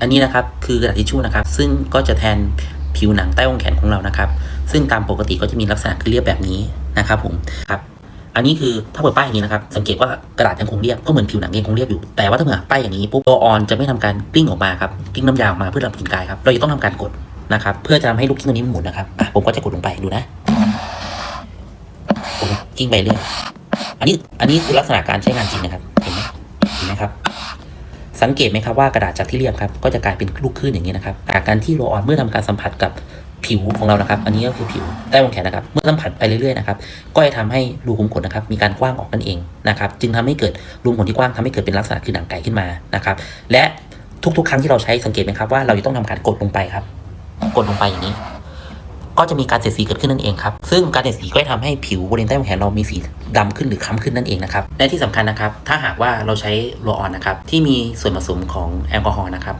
อันนี้นะครับคือกระดาษทิชชู่นะครับ ซึ่งก็จะแทนผิวหนังใต้วงแขนของเรานะครับ ซึ่งตามปกติก็จะมีลักษณะคือเรียบแบบนี้นะครับผมครับอันนี้คือถ้าเปิดป้ายอย่างนี้นะครับ สังเกตว่ากระดาษยังคงเรียบก็เหมือนผิวหนังยังคงเรียบอยู่ แต่ว่าถ้าเปิดป้ายอย่างนี้ปุ๊บตัวออนจะไม่ทำการกลิ้งออกมาครับกลิ้งน้ำยาออกมาเพื่อทำกลิ่นกายครับเราจะต้องทำการกดนะครับ เพื่อจะทำให้ลูกกิ้งตัวนี้หมุนนะครับอะผมก็จะกดลงไปดูนะผมกิ้งไปเรื่อยอันนี้อันนี้คือลักษณะการใช้งานจริงนะครับเห็นไหมเห็นไหมครับ สังเกตไหมครับว่ากระดาษจากที่เรียบครับก็จะกลายเป็นลูกคลื่นอย่างนี้นะครับจากการที่โรลออนเมื่อทำการสัมผัสกับผิวของเรานะครับ อันนี้ก็คือผิวใต้วงแขนนะครับ เมื่อสัมผัสไปเรื่อยๆนะครับก็จะทำให้รูขุมขนนะครับ มีการกว้างออกนั่นเองนะครับ จึงทำให้เกิดรูขุมขนที่กว้างทำให้เกิดเป็นลักษณะคือหนังไก่ขึ้นมานะครับ และทุกๆ ครั้งที่เราใช้สังเกตไหมครับว่าเราจะต้องทำการกดลงไปครับ กดลงไปอย่างนี้ ก็จะมีการเสียดสีเกิดขึ้นนั่นเองครับ ซึ่งการเสียดสีก็จะทำให้ผิวบริเวณใต้วแขนเรามีสีดำขึ้นหรือคล้ำขึ้นนั่นเองนะครับ และที่สำคัญนะครับ ถ้าหากว่าเราใช้โรลออนนะครับ ที่มีส่วนผสมของแอลกอฮอล์นะครับ